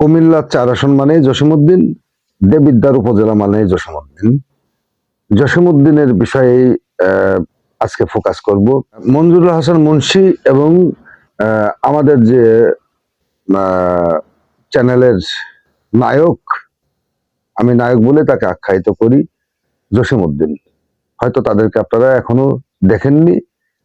কুমিল্লা চার আসন মানে জসিমুদ্দিন দেবিদ্যার উপজেলা মানে জসিমুদ্দিন জসিমুদ্দিনের বিষয়ে আজকে ফোকাস করব। মঞ্জুরুল হাসান মুন্সি এবং আমাদের যে চ্যানেলের নায়ক, আমি নায়ক বলে তাকে আখ্যায়িত করি জসিমুদ্দিন হয়তো তাদেরকে আপনারা এখনও দেখেননি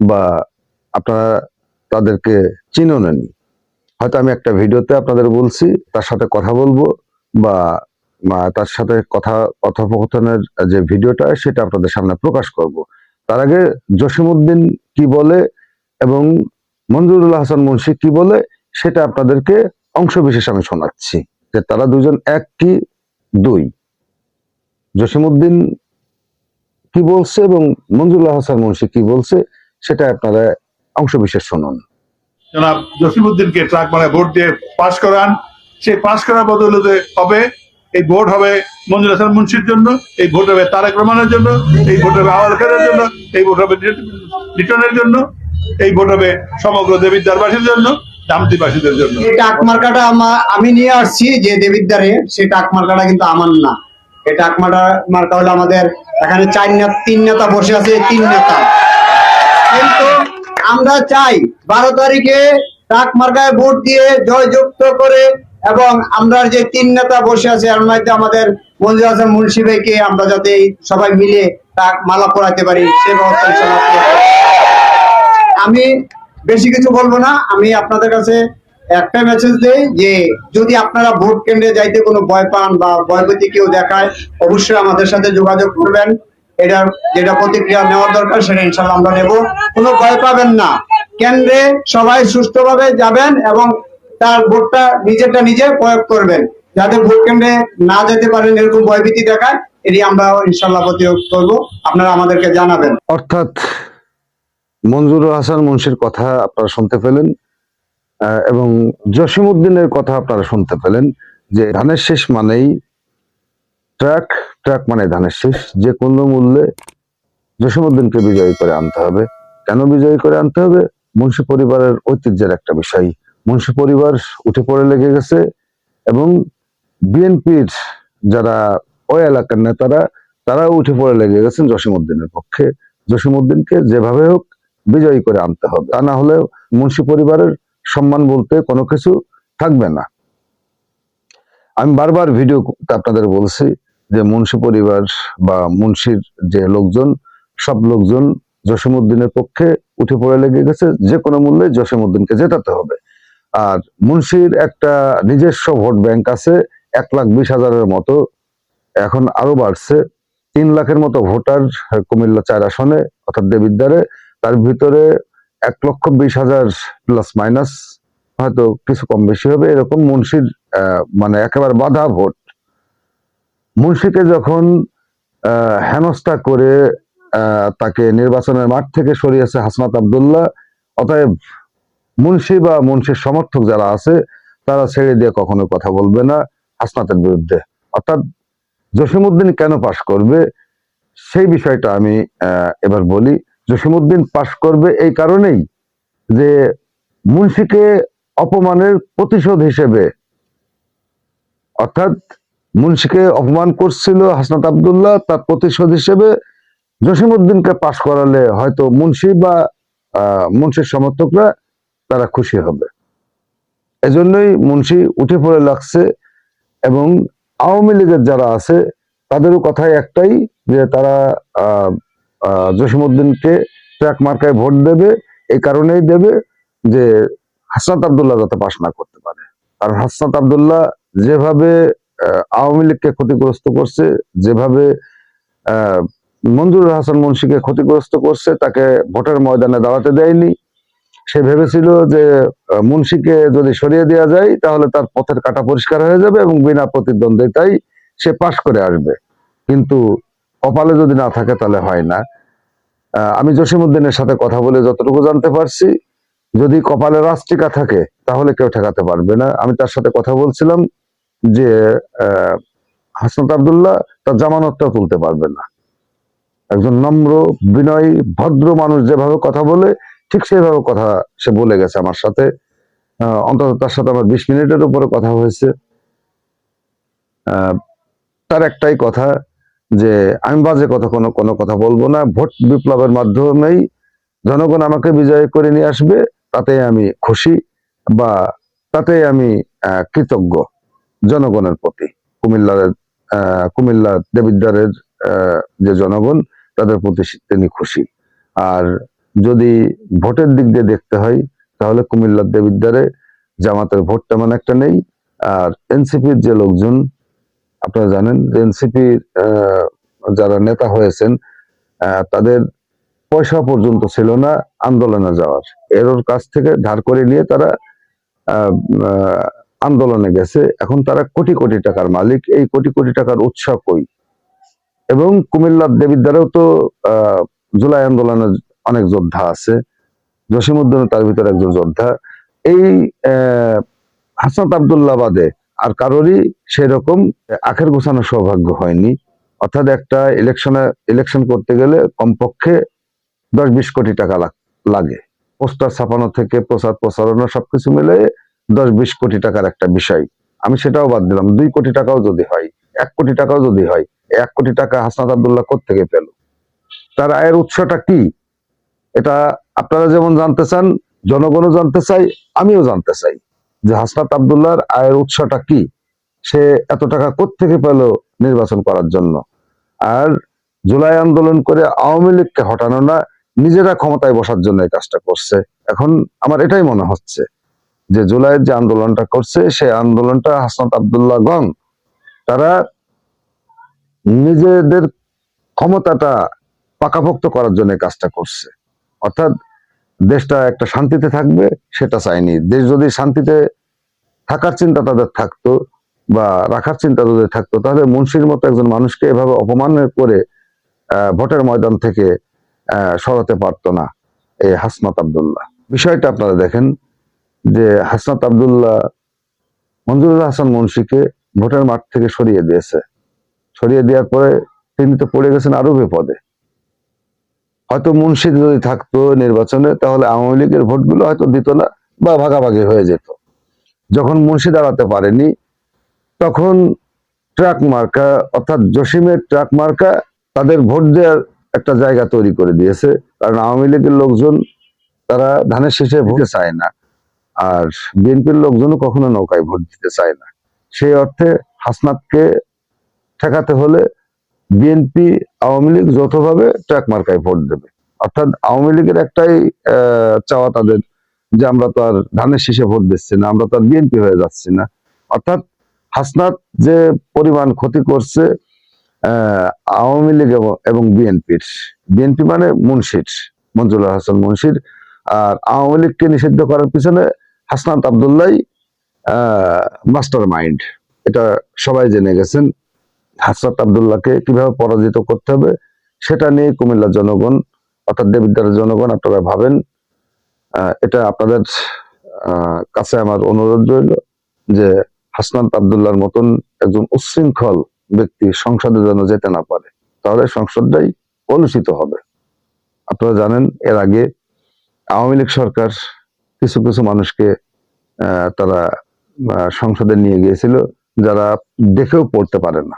বা আপনারা তাদেরকে চিনো নেননি। হয়তো আমি একটা ভিডিওতে আপনাদের বলছি, তার সাথে কথা বলব বা তার সাথে কথা কথোপকথনের যে ভিডিওটা, সেটা আপনাদের সামনে প্রকাশ করব। তার আগে জসিমউদ্দিন কি বলে এবং মঞ্জুরুল হাসান মুন্সি কি বলে, সেটা আপনাদেরকে অংশ বিশেষ আমি শোনাচ্ছি, যে তারা দুজন এক কি দুই? জসিমউদ্দিন কি বলছে এবং মঞ্জুরুল হাসান মুন্সি কি বলছে, সেটা আপনারা অংশ বিশেষ শুনুন। জনাব জসিমুদ্দিনকে ট্রাক মানে ভোট দিয়ে পাশ করান। সেই পাশ করার বদলতে হবে, এই ভোট হবে মঞ্জুর হাসান মুন্সির জন্য, এই ভোট হবে তারেক রহমানের জন্য, এই ভোট হবে আওয়াল খানের জন্য, এই ভোট হবে লিটনের জন্য, এই ভোট হবে সমগ্র দেবিদ্বারবাসীর জন্য ডামতিবাসীদের জন্য। এই টাক মার্কাটা আমা- নিয়ে আসছি যে দেবিদ্বারে, সেই টাক মার্কাটা কিন্তু আমার না। এই টাক মার্কা মার্কা হলো আমাদের এখানে চার নেতা তিন নেতা বসে আছে তিন নেতা। কিন্তু আমরা চাই বারো তারিখে টাক মার্কায় ভোট দিয়ে জয়যুক্ত করে এবং আমরা যে তিন নেতা বসে আছে, এর মধ্যে আমাদের মঞ্জুর হাসান মুন্সি ভাইকে আমরা যাতে সবাই মিলে টাক মালা পরাতে পারি, সে ব্যবস্থা আমি বেশি কিছু বলব না, আমি আপনাদের কাছে একটা মেসেজ দেই যে, যদি আপনারা ভোট কেন্দ্রে যাইতে কোনো ভয় পান বা ভয়ভীতি কেউ দেখায়, অবশ্যই আমাদের সাথে যোগাযোগ করবেন। এটার যেটা প্রতিক্রিয়া নেওয়ার দরকার সেটা ইনশাল্লাহ আমরা নেব। কোনো ভয় পাবেন না। কেন্দ্রে সবাই সুস্থভাবে যাবেন এবং তার ভোটটা নিজেরটা নিজে প্রয়োগ করবেন। যাতে ভোট কেন্দ্রে না যেতে পারেন এরকম ভয়ভীতি দেখায়, এটি আমরা ইনশাল্লাহ প্রতিরোধ করব। আপনারা আমাদেরকে জানাবেন। অর্থাৎ মঞ্জুরুল হাসান মুন্সির কথা আপনারা শুনতে পেলেন এবং জসিমউদ্দিনের কথা আপনারা শুনতে পেলেন, যে ধানের শেষ মানেই ট্রাক ট্রাক মানে ধানের শেষ, যে কোনো মূল্যে জসিমউদ্দিনকে বিজয়ী করে আনতে হবে। কেন বিজয়ী করে আনতে হবে? মুন্সি পরিবারের ঐতিহ্যের একটা বিষয়। মুন্সি পরিবার উঠে পড়ে লেগে গেছে এবং বিএনপির যারা ওই এলাকার নেতারা তারা উঠে পড়ে লেগে গেছেন জসিমউদ্দিনের পক্ষে। জসিমউদ্দিনকে যেভাবে হোক বিজয়ী করে আনতে হবে। তা না হলে মুন্সি পরিবারের সম্মান বলতে কোনো কিছু থাকবে না। আমি বারবার ভিডিও আপনাদের বলছি যে মুন্সি পরিবার বা মুন্সির যে লোকজন, সব লোকজন জসিমউদ্দিনের পক্ষে উঠে পড়ে লেগে গেছে, যে কোনো মূল্যে জসিমউদ্দিনকে জেতাতে হবে। আর মুন্সির একটা নিজস্ব ভোট ব্যাংক আছে, এক লাখ বিশ হাজারের মতো, এখন আরও বাড়ছে। তিন লাখের মতো ভোটার কুমিল্লা চার আসনে, অর্থাৎ দেবিদ্বারে, তার ভিতরে এক লক্ষ বিশ হাজার প্লাস মাইনাস, হয়তো কিছু কম বেশি হবে, এরকম মুন্সির মানে একেবারে বাধা ভোট। মুন্সিকে যখন আহ, হেনস্থা করে তাকে নির্বাচনের মাঠ থেকে সরিয়েছে হাসনাত আবদুল্লাহ অতএব মুন্সি বা মুন্সির সমর্থক যারা আছে তারা ছেড়ে দিয়ে কখনো কথা বলবে না হাসনাতের বিরুদ্ধে। অর্থাৎ জসিমউদ্দিন কেন পাশ করবে সেই বিষয়টা আমি এবার বলি। জসিমউদ্দিন পাশ করবে এই কারণেই যে মুন্সিকে অপমানের প্রতিশোধ হিসেবে অর্থাৎ মুন্সিকে অপমান করছিল হাসনাত আবদুল্লাহ তার প্রতিশোধ হিসেবে। জসিমউদ্দিনকে পাশ করালে হয়তো মুন্সি বা মুন্সির সমর্থকরা তারা খুশি হবে। এজন্যই মুন্সি উঠে পড়ে লাগছে এবং আওয়ামী লীগের যারা আছে, তাদেরও কথাই একটাই যে তারা জসিমউদ্দিনকে ট্র্যাক মার্কায় ভোট দেবে এই কারণেই দেবে যে হাসনাত আবদুল্লাহ যাতে পাশ না করতে পারে। আর হাসনাত আবদুল্লাহ যেভাবে আওয়ামী লীগকে ক্ষতিগ্রস্ত করছে যেভাবে আহ, মঞ্জুরুল হাসান মুন্সিকে ক্ষতিগ্রস্ত করছে তাকে ভোটের ময়দানে দাঁড়াতে দেয়নি। সে ভেবেছিল যে মুন্সিকে যদি সরিয়ে দেওয়া যায় তাহলে তার পথের কাটা পরিষ্কার হয়ে যাবে এবং বিনা প্রতিদ্বন্দ্বিতাই সে পাশ করে আসবে। কিন্তু কপালে যদি না থাকে তাহলে হয় না। আমি জসিমউদ্দিনের সাথে কথা বলে যতটুকু জানতে পারছি যদি কপালে রাষ্ট্রিকা থাকে তাহলে কেউ ঠেকাতে পারবে না। আমি তার সাথে কথা বলছিলাম। যে হাসনাত আবদুল্লাহ তার জামানতটাও তুলতে পারবে না। একজন নম্র, বিনয়ী, ভদ্র মানুষ যেভাবে কথা বলে, ঠিক সেভাবে কথা সে বলে গেছে আমার সাথে। অন্তত তার সাথে আমার বিশ মিনিটের উপরে কথা হয়েছে। তার একটাই কথা যে, আমি বাজে কথা কোনো কোনো কথা বলব না। ভোট বিপ্লবের মাধ্যমেই জনগণ আমাকে বিজয় করে নিয়ে আসবে তাতে আমি খুশি বা তাতে আমি কৃতজ্ঞ। জনগণের প্রতি। কুমিল্লার কুমিল্লা দেবিদ্বারের যে জনগণ, তাদের প্রতি তিনি খুশি। আর যদি ভোটের দিক দিয়ে দেখতে হয়, তাহলে কুমিল্লার দেবিদ্বারে জামাতের ভোট তেমন একটা নেই। আর এনসিপির যে লোকজন, আপনারা জানেন যে এনসিপি যারা নেতা হয়েছেন তাদের পয়সা পর্যন্ত ছিল না আন্দোলনে যাওয়ার। এর কাছ থেকে ধার করে নিয়ে তারা আন্দোলনে গেছে, এখন তারা কোটি কোটি টাকার মালিক। এই কোটি কোটি টাকার উৎস কই? এবং কুমিল্লার দেবিদ্বারেও তো জুলাই আন্দোলনের অনেক যোদ্ধা আছে। জসিমুদ্দিন তার ভিতরে একজন যোদ্ধা। এই হাসনাত আবদুল্লাহ বাদে আর কারোরই সেরকম আখের গোছানোর সৌভাগ্য হয়নি। অর্থাৎ একটা ইলেকশনে, ইলেকশন করতে গেলে কমপক্ষে দশ বিশ কোটি টাকা লাগে পোস্টার ছাপানো থেকে প্রচার প্রচারণা সবকিছু মিলে দশ বিশ কোটি টাকার একটা বিষয়। আমি সেটাও বাদ দিলাম। দুই কোটি টাকাও যদি হয়, এক কোটি টাকাও যদি হয়, এক কোটি টাকা হাসনাত আবদুল্লাহ কোথেকে পেল? তার আয়ের উৎসটা কি? এটা আপনারা যেমন জানতে চান, জনগণও জানতে চাই, আমিও জানতে চাই যে হাসনাত আবদুল্লাহর আয়ের উৎসটা কি? সে এত টাকা কোত্থেকে পেল নির্বাচন করার জন্য? আর জুলাই আন্দোলন করে আওয়ামী লীগকে হটানো না, নিজেরা ক্ষমতায় বসার জন্য এই কাজটা করছে। এখন আমার এটাই মনে হচ্ছে। যে জুলাইয়ের যে আন্দোলনটা করছে, সেই আন্দোলনটা হাসনাত আবদুল্লাহ গং তারা নিজেদের ক্ষমতাটা পাকাপোক্ত করার জন্য কাজটা করছে। অর্থাৎ দেশটা একটা শান্তিতে থাকবে, সেটা চাইনি দেশ যদি শান্তিতে থাকার চিন্তা তাদের থাকতো বা রাখার চিন্তা যদি থাকতো, তাহলে মুন্সির মতো একজন মানুষকে এভাবে অপমান করে ভোটের ময়দান থেকে সরাতে পারতো না এই হাসনাত আবদুল্লাহ। বিষয়টা আপনারা দেখেন। যে হাসনাত আবদুল্লাহ মঞ্জুরুল হাসান মুন্সিকে ভোটের মাঠ থেকে সরিয়ে দিয়েছে। সরিয়ে দেওয়ার পরে তিনি তো পড়ে গেছেন আরও বিপদে। হয়তো মুন্সি যদি থাকতো নির্বাচনে, তাহলে আওয়ামী লীগের ভোটগুলো হয়তো দিত না বা ভাগাভাগি হয়ে যেত। যখন মুন্সি দাঁড়াতে পারেনি, তখন ট্রাক মার্কা, অর্থাৎ জসিমের ট্রাক মার্কা তাদের ভোট দেওয়ার একটা জায়গা তৈরি করে দিয়েছে। কারণ আওয়ামী লীগের লোকজন তারা ধানের শেষে ভোটে চায় না। আর বিএনপির লোকজনও কখনো নৌকায় ভোট দিতে চায় না। সেই অর্থে হাসনাতকে ঠেকাতে হলে বিএনপি আওয়ামী লীগ যৌথভাবে ট্রাক মার্কায় ভোট দেবে। অর্থাৎ আওয়ামী লীগের একটাই চাওয়া তাদের যে আমরা তো আর ধানের শীষে ভোট দিচ্ছি না, আমরা তো আর বিএনপি হয়ে যাচ্ছি না। অর্থাৎ হাসনাত যে পরিমাণ ক্ষতি করছে আওয়ামী লীগ এবং- এবং বিএনপির, বিএনপি মানে মুন্সির মঞ্জুর হাসান মুন্সির, আর আওয়ামী লীগকে নিষিদ্ধ করার পিছনে হাসনাত আবদুল্লাহ মাস্টার মাইন্ড এটা সবাই জেনে গেছেন, হাসনাত আবদুল্লাহকে কীভাবে পরাজিত করতে হবে সেটা নিয়ে কুমিল্লার জনগণ, অর্থাৎ দেবিদ্বারের জনগণ আপনারা ভাবেন। এটা আপনাদের কাছে আমার অনুরোধ রইল যে হাসনাত আবদুল্লাহর মতন একজন উচ্ছৃঙ্খল ব্যক্তি সংসদে যেন যেতে না পারে, তাহলে সংসদটাই কলুষিত হবে। আপনারা জানেন, এর আগে আওয়ামী লীগ সরকার কিছু কিছু মানুষকে তারা সংসদে নিয়ে গিয়েছিল, যারা দেখেও পড়তে পারে না।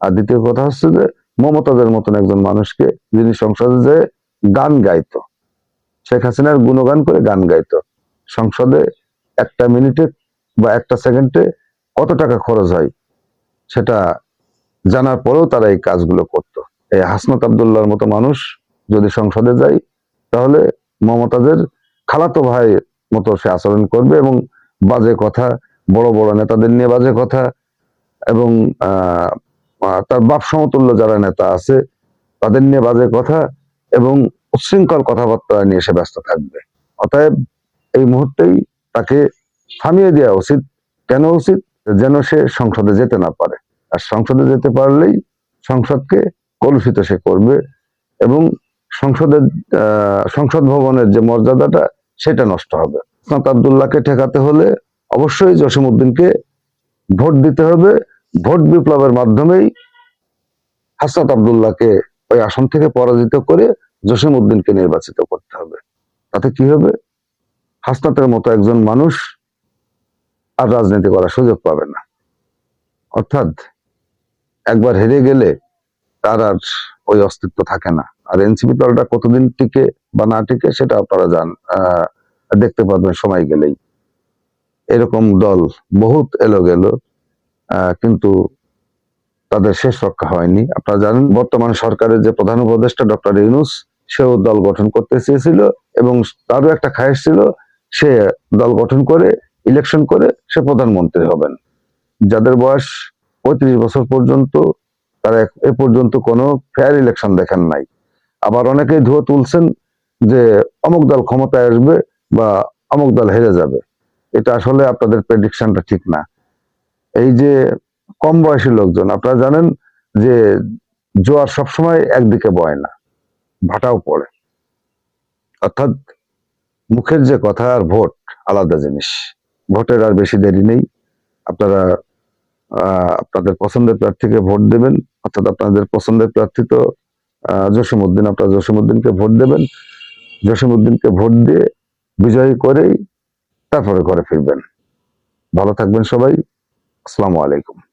আর দ্বিতীয় কথা হচ্ছে যে, মমতাজের মতন একজন মানুষকে যিনি সংসদে যে গান গাইতো, শেখ হাসিনার গুণগান করে গান গাইতো, সংসদে একটা মিনিটে বা একটা সেকেন্ডে কত টাকা খরচ হয় সেটা জানার পরেও তারা এই কাজগুলো করতো। এই হাসনাত আবদুল্লাহর মতো মানুষ যদি সংসদে যায়, তাহলে মমতাজের খালাতো ভাই মতো সে আচরণ করবে এবং বাজে কথা, বড় বড় নেতাদের নিয়ে বাজে কথা এবং তার বাপ সমতুল্য যারা নেতা আছে, তাদের নিয়ে বাজে কথা এবং উচ্ছৃঙ্খল কথাবার্তা নিয়ে সে ব্যস্ত থাকবে। অতএব এই মুহূর্তেই তাকে থামিয়ে দেওয়া উচিত। কেন উচিত? যেন সে সংসদে যেতে না পারে। আর সংসদে যেতে পারলেই সংসদকে কলুষিত সে করবে এবং সংসদের সংসদ ভবনের যে মর্যাদাটা সেটা নষ্ট হবে। হাসনাত আবদুল্লাহকে ঠেকাতে হলে অবশ্যই জসিমউদ্দিনকে ভোট দিতে হবে। ভোট বিপ্লবের মাধ্যমেই হাসনাত আবদুল্লাহকে ওই আসন থেকে পরাজিত করে জসিম উদ্দিনকে নির্বাচিত করতে হবে। তাতে কি হবে? হাসনাতের মতো একজন মানুষ আর রাজনীতি করার সুযোগ পাবে না। অর্থাৎ একবার হেরে গেলে তার আর ওই অস্তিত্ব থাকে না। আর এনসিপি দলটা কতদিন টিকে বা না টিকে সেটা আপনারা যান দেখতে পাবেন সময় গেলেই। এরকম দল বহুত এলো গেল কিন্তু তাদের শেষ রক্ষা হয়নি। আপনারা জানেন, বর্তমান সরকারের যে প্রধান উপদেষ্টা ডক্টর ইউনুস, সেও দল গঠন করতে চেয়েছিল এবং তারও একটা খায়েশ ছিল, সে দল গঠন করে ইলেকশন করে সে প্রধানমন্ত্রী হবেন। যাদের বয়স পঁয়ত্রিশ বছর পর্যন্ত তারা এ পর্যন্ত কোনো ফেয়ার ইলেকশন দেখেন নাই। আবার অনেকেই ধুয়ো তুলছেন যে অমুক দল ক্ষমতায় আসবে বা অমুক দল হেরে যাবে। এটা আসলে আপনাদের প্রেডিকশনটা ঠিক না। এই যে কম বয়সী লোকজন, আপনারা জানেন যে জোয়ার সবসময় একদিকে বয় না, ভাটাও পড়ে। অর্থাৎ মুখের যে কথা আর ভোট আলাদা জিনিস। ভোটের আর বেশি দেরি নেই। আপনারা আপনাদের পছন্দের প্রার্থীকে ভোট দেবেন অর্থাৎ আপনাদের পছন্দের প্রার্থী তো আহ, আপনার আপনারা জসিমউদ্দিনকে ভোট দেবেন জসিমউদ্দিনকে ভোট দিয়ে বিজয়ী করেই তারপরে ঘরে ফিরবেন। ভালো থাকবেন সবাই। আসসালামু আলাইকুম।